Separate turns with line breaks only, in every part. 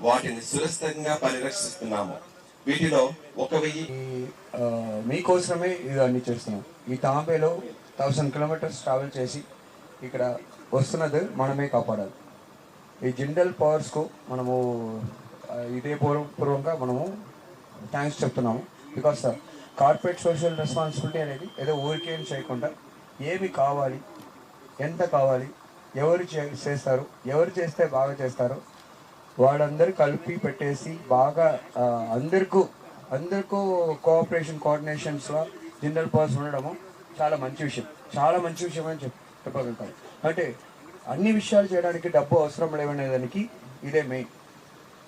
వాటిని సురక్షితంగా పరిరక్షిస్తున్నాము. వీటిలో ఒక వెయ్యి
మీకోసమే ఇది అన్ని చేస్తున్నాం. ఈ తాంబేలో థౌసండ్ కిలోమీటర్స్ ట్రావెల్ చేసి ఇక్కడ వస్తున్నది మనమే కాపాడాలి. ఈ జిండల్ పవర్స్కు మనము ఇదే పూర్వ పూర్వంగా మనము థ్యాంక్స్ చెప్తున్నాము. బికాస్ కార్పొరేట్ సోషల్ రెస్పాన్సిబిలిటీ అనేది ఏదో ఊరికేం చేయకుండా ఏమి కావాలి ఎంత కావాలి ఎవరు చే- చేస్తారు ఎవరు చేస్తే బాగా చేస్తారు వాళ్ళందరూ కలిపి పెట్టేసి బాగా అందరికీ అందరికీ కోఆపరేషన్ కోఆర్డినేషన్స్లో జనరల్ పర్స్ ఉండడము చాలా మంచి విషయం. చాలా మంచి విషయం అని చెప్ చెప్పగలుగుతాం అంటే అన్ని విషయాలు చేయడానికి డబ్బు అవసరం లేవనే దానికి ఇదే మెయిన్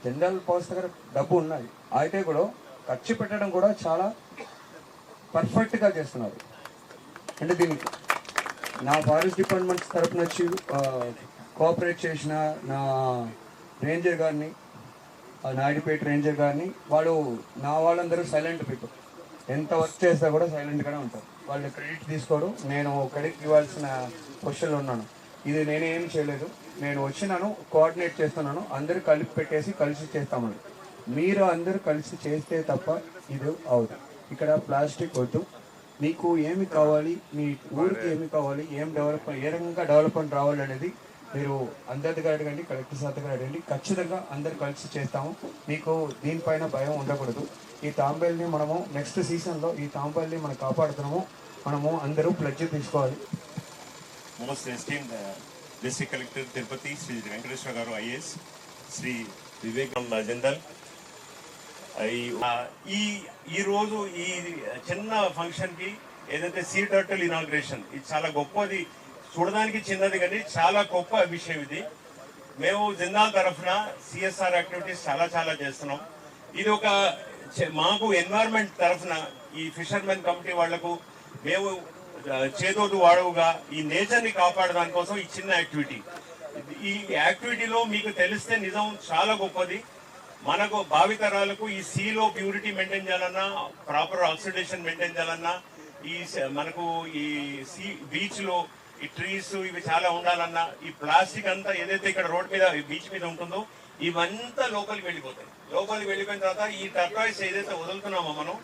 జనరల్ పర్స్ దగ్గర డబ్బు ఉన్నది. అయితే కూడా ఖర్చు పెట్టడం కూడా చాలా పర్ఫెక్ట్గా చేస్తున్నారు. అంటే దీనికి నా ఫారెస్ట్ డిపార్ట్మెంట్ తరపున వచ్చి కోఆపరేట్ చేసిన నా రేంజర్ గారిని ఆ నాయుడుపేట రేంజర్ గారిని వాళ్ళు నా వాళ్ళందరూ సైలెంట్ పీపుల్ ఎంత వర్క్ చేస్తా కూడా సైలెంట్గానే ఉంటారు. వాళ్ళు క్రెడిట్ తీసుకోరు నేను క్రెడిట్ ఇవ్వాల్సిన క్వశ్చన్లు ఉన్నాను. ఇది నేనేం చేయలేదు. నేను వచ్చినాను కోఆర్డినేట్ చేస్తున్నాను అందరూ కలిపి పెట్టేసి కలిసి చేస్తామని. మీరు అందరూ కలిసి చేస్తే తప్ప ఇది అవుతుంది ఇక్కడ ప్లాస్టిక్ వద్దు. మీకు ఏమి కావాలి మీ ఊరికి ఏమి కావాలి ఏం డెవలప్ ఏ రకంగా డెవలప్మెంట్ రావాలి అనేది మీరు అందరి దగ్గర అడగండి కలెక్టర్ సార్ దగ్గర అడగండి ఖచ్చితంగా అందరు కలిసి చేస్తాము. మీకు దీనిపైన భయం ఉండకూడదు. ఈ తాంబేల్ని మనము నెక్స్ట్ సీజన్లో ఈ తాంబేల్ని మనం కాపాడుతున్నాము. మనము అందరూ ప్లడ్జ్ తీసుకోవాలి.
Most esteem district collector Tirupati Shri Venkateswara గారు ఐఏఎస్ శ్రీ వివేకానంద జిందల్ ఈ ఈ ఈ చిన్న ఫంక్షన్కి ఏదైతే సీ టర్టల్ ఇనాగ్రేషన్ ఇది చాలా గొప్పది. చూడడానికి చిన్నది కానీ చాలా గొప్ప విషయం ఇది. మేము జిందాల్ తరఫున సిఎస్ఆర్ యాక్టివిటీస్ చాలా చాలా చేస్తున్నాం. ఇది ఒక మాకు ఎన్వైర్న్మెంట్ తరఫున ఈ ఫిషర్మెన్ కమిటీ వాళ్ళకు మేము ఆ, చేదోడు వాడవుగా ఈ నేచర్ని కాపాడడానికి కోసం ఈ చిన్న యాక్టివిటీ ఈ యాక్టివిటీలో మీకు తెలిస్తే నిజం చాలా గొప్పది. మనకు భావితరాలకు ఈ సీలో ప్యూరిటీ మెయింటైన్ చేయాలన్నా ప్రాపర్ ఆక్సిడేషన్ మెయింటైన్ చేయాలన్నా ఈ మనకు ఈ సీ బీచ్లో ఈ ట్రీస్ ఇవి చాలా ఉండాలన్నా ఈ ప్లాస్టిక్ అంతా ఏదైతే ఇక్కడ రోడ్ మీద బీచ్ మీద ఉంటుందో ఇవంతా లోపలికి వెళ్ళిపోతాయి. లోపలికి వెళ్ళిపోయిన తర్వాత ఈ టర్టాయిస్ ఏదైతే వదులుతున్నామో మనం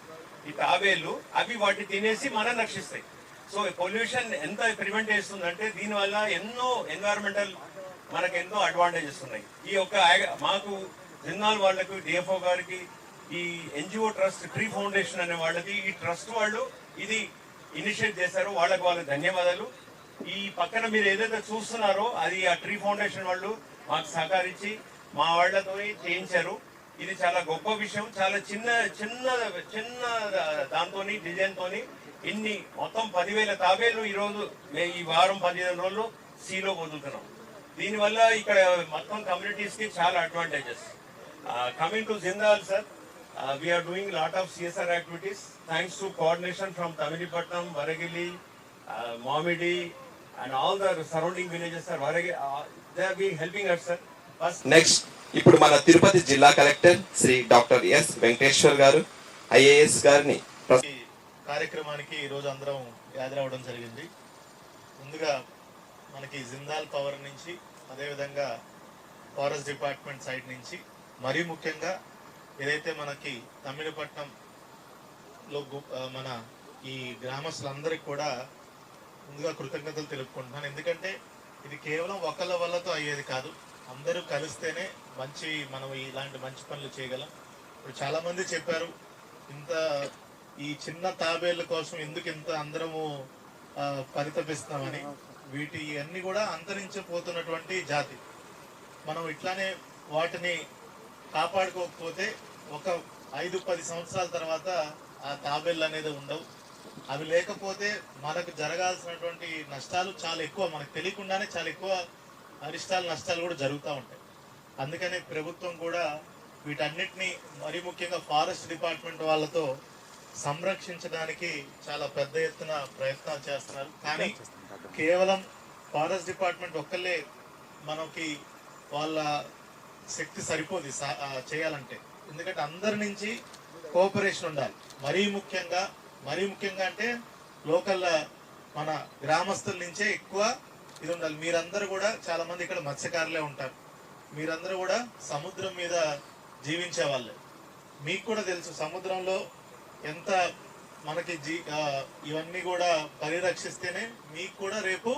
ఈ తాబేలు అవి వాటిని తినేసి మనం రక్షిస్తాయి. సో పొల్యూషన్ ఎంత ప్రివెంట్ చేస్తుందంటే దీనివల్ల ఎన్నో ఎన్వైరన్మెంటల్ మనకు ఎన్నో అడ్వాంటేజెస్ ఉన్నాయి. ఈ యొక్క మాకు జిన్నాల్ వాళ్ళకు డిఎఫ్ఓ గారికి ఈ ఎన్జిఓ ట్రస్ట్ ట్రీ ఫౌండేషన్ అనే వాళ్ళకి ఈ ట్రస్ట్ వాళ్ళు ఇది ఇనిషియేట్ చేశారు. వాళ్ళకి వాళ్ళకి ధన్యవాదాలు. ఈ పక్కన మీరు ఏదైతే చూస్తున్నారో అది ఆ ట్రీ ఫౌండేషన్ వాళ్ళు మాకు సహకరించి మా వాళ్ళతో చేయించారు. ఇది చాలా గొప్ప విషయం. చాలా చిన్న చిన్న చిన్న దాంతో డిజైన్తో ఇన్ని మొత్తం పదివేల తాబేలు ఈరోజు రోజు మే- ఈ వారం పదిహేను రోజులు సీలో వదులుతున్నాం. దీనివల్ల ఇక్కడ మొత్తం కమ్యూనిటీస్కి చాలా advantages. Coming to Jindal sir we are doing lot of CSR activities thanks to coordination from Tamilapatnam Varagili Mamidi and all the surrounding villages sir వరగి they are being helping us sir first
next ఇప్పుడు మన తిరుపతి జిల్లా collector Shri doctor S Venkateshwar గారు IAS గారిని
కార్యక్రమానికి ఈరోజు అందరం హాజరవడం జరిగింది. ముందుగా మనకి జిందాల్ పవర్ నుంచి అదేవిధంగా ఫారెస్ట్ డిపార్ట్మెంట్ సైడ్ నుంచి మరీ ముఖ్యంగా ఏదైతే మనకి తమిళపట్నంలో మన ఈ గ్రామస్తులందరికీ కూడా ముందుగా కృతజ్ఞతలు తెలుపుకుంటున్నాను. ఎందుకంటే ఇది కేవలం ఒకళ్ళ వల్లతో అయ్యేది కాదు. అందరూ కలిస్తేనే మంచి మనం ఇలాంటి మంచి పనులు చేయగలం. ఇప్పుడు చాలా మంది చెప్పారు ఇంత ఈ చిన్న తాబేళ్ళ కోసం ఎందుకు ఇంత అందరము పరితపిస్తామని వీటి అన్ని కూడా అంతరించిపోతున్నటువంటి జాతి. మనం ఇట్లానే వాటిని కాపాడుకోకపోతే ఒక ఐదు పది సంవత్సరాల తర్వాత ఆ తాబేళ్ళు అనేది ఉండవు. అవి లేకపోతే మనకు జరగాల్సినటువంటి నష్టాలు చాలా ఎక్కువ మనకు తెలియకుండానే చాలా ఎక్కువ అరిష్టాలు నష్టాలు కూడా జరుగుతూ ఉంటాయి. అందుకనే ప్రభుత్వం కూడా వీటన్నిటిని మరీ ముఖ్యంగా ఫారెస్ట్ డిపార్ట్మెంట్ వాళ్ళతో సంరక్షించడానికి చాలా పెద్ద ఎత్తున ప్రయత్నాలు చేస్తున్నారు. కానీ కేవలం ఫారెస్ట్ డిపార్ట్మెంట్ ఒక్కళ్ళే మనకి వాళ్ళ శక్తి సరిపోదు సా- చేయాలంటే. ఎందుకంటే అందరి నుంచి కోఆపరేషన్ ఉండాలి. మరీ ముఖ్యంగా మరీ ముఖ్యంగా అంటే లోకల్ మన గ్రామస్తుల నుంచే ఎక్కువ ఇది ఉండాలి. మీరందరూ కూడా చాలా మంది ఇక్కడ మత్స్యకారులే ఉంటారు. మీరందరూ కూడా సముద్రం మీద జీవించే వాళ్ళే. మీకు కూడా తెలుసు సముద్రంలో ఎంత మనకి జీ ఇవన్నీ కూడా పరిరక్షిస్తేనే మీకు కూడా రేపు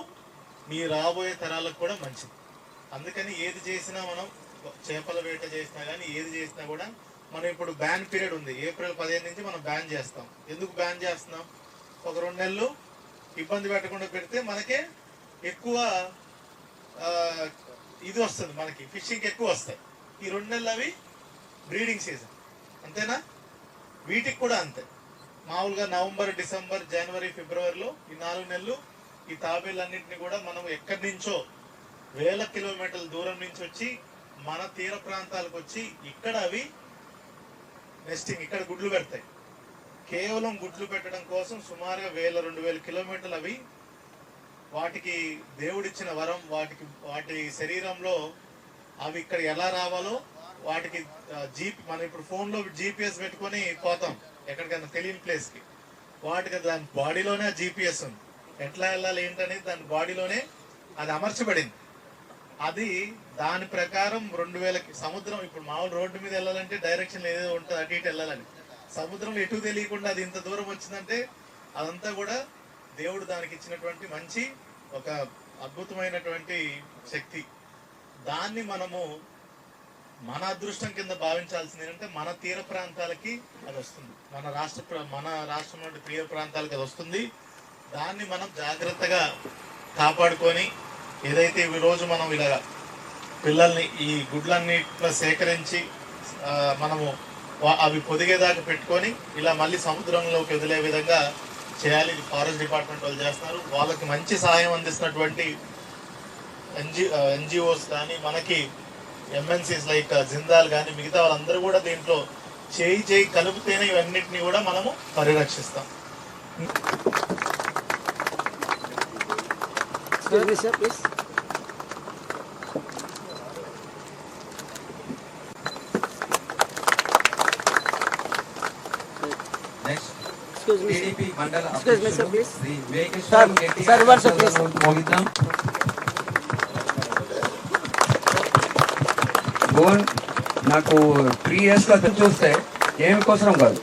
మీ రాబోయే తరాలకు కూడా మంచిది. అందుకని ఏది చేసినా మనం చేపల వేట చేసినా కానీ ఏది చేసినా కూడా మనం ఇప్పుడు బ్యాన్ పీరియడ్ ఉంది. ఏప్రిల్ పదిహేను నుంచి మనం బ్యాన్ చేస్తాం. ఎందుకు బ్యాన్ చేస్తున్నాం? ఒక రెండు నెలలు ఇబ్బంది పెట్టకుండా పెడితే మనకే ఎక్కువ ఇది వస్తుంది మనకి. ఫిషింగ్ ఎక్కువ వస్తాయి. ఈ రెండు నెలలు అవి బ్రీడింగ్ సీజన్ అంతేనా? వీటికి కూడా అంతే. మామూలుగా నవంబర్ డిసెంబర్ జనవరి ఫిబ్రవరిలో ఈ నాలుగు నెలలు ఈ తాబేలన్నింటినీ కూడా మనం ఎక్కడి నుంచో వేల కిలోమీటర్ల దూరం నుంచి వచ్చి మన తీర ప్రాంతాలకు వచ్చి ఇక్కడ అవి నెస్టింగ్ ఇక్కడ గుడ్లు పెడతాయి. కేవలం గుడ్లు పెట్టడం కోసం సుమారుగా వేల రెండు వేల కిలోమీటర్లు అవి వాటికి దేవుడిచ్చిన వరం వాటికి వాటి శరీరంలో అవి ఇక్కడ ఎలా రావాలో వాటికి జీప్ మనం ఇప్పుడు ఫోన్లో జీపీఎస్ పెట్టుకొని పోతాం. ఎక్కడికైనా తెలియని ప్లేస్కి. వాటికి దాని బాడీలోనే జీపీఎస్ ఉంది. ఎట్లా వెళ్ళాలి ఏంటనేది దాని బాడీలోనే అది అమర్చబడింది. అది దాని ప్రకారం రెండు వేలకి సముద్రం ఇప్పుడు మామూలు రోడ్డు మీద వెళ్ళాలంటే డైరెక్షన్ ఏదో ఉంటుంది అటు ఇటు వెళ్ళాలని. సముద్రం ఎటు తెలియకుండా అది ఇంత దూరం వచ్చిందంటే అదంతా కూడా దేవుడు దానికి ఇచ్చినటువంటి మంచి ఒక అద్భుతమైనటువంటి శక్తి. దాన్ని మనము మన అదృష్టం కింద భావించాల్సింది ఏంటంటే మన తీర ప్రాంతాలకి అది వస్తుంది. మన రాష్ట్ర ప్ర- మన రాష్ట్రం నుండి తీర ప్రాంతాలకి అది వస్తుంది. దాన్ని మనం జాగ్రత్తగా కాపాడుకొని ఏదైతే ఈ రోజు మనం ఇలా పిల్లల్ని ఈ గుడ్లన్నిట్లో సేకరించి మనము అవి పొదిగేదాకా పెట్టుకొని ఇలా మళ్ళీ సముద్రంలోకి వదిలే విధంగా చేయాలి. ఇది ఫారెస్ట్ డిపార్ట్మెంట్ వాళ్ళు చేస్తున్నారు వాళ్ళకి మంచి సహాయం అందిస్తున్నటువంటి ఎన్జి ఎన్జిఓస్ కానీ మనకి ఎంఎన్సీస్ లైక్ జిందాల్ కానీ మిగతా వాళ్ళందరూ కూడా దీంట్లో చేయి చేయి కలిపితేనే ఇవన్నిటిని కూడా మనము పరిరక్షిస్తాం.
Get
this నాకు త్రీ ఇయర్స్లో అతను చూస్తే ఏమి కోసం కాదు.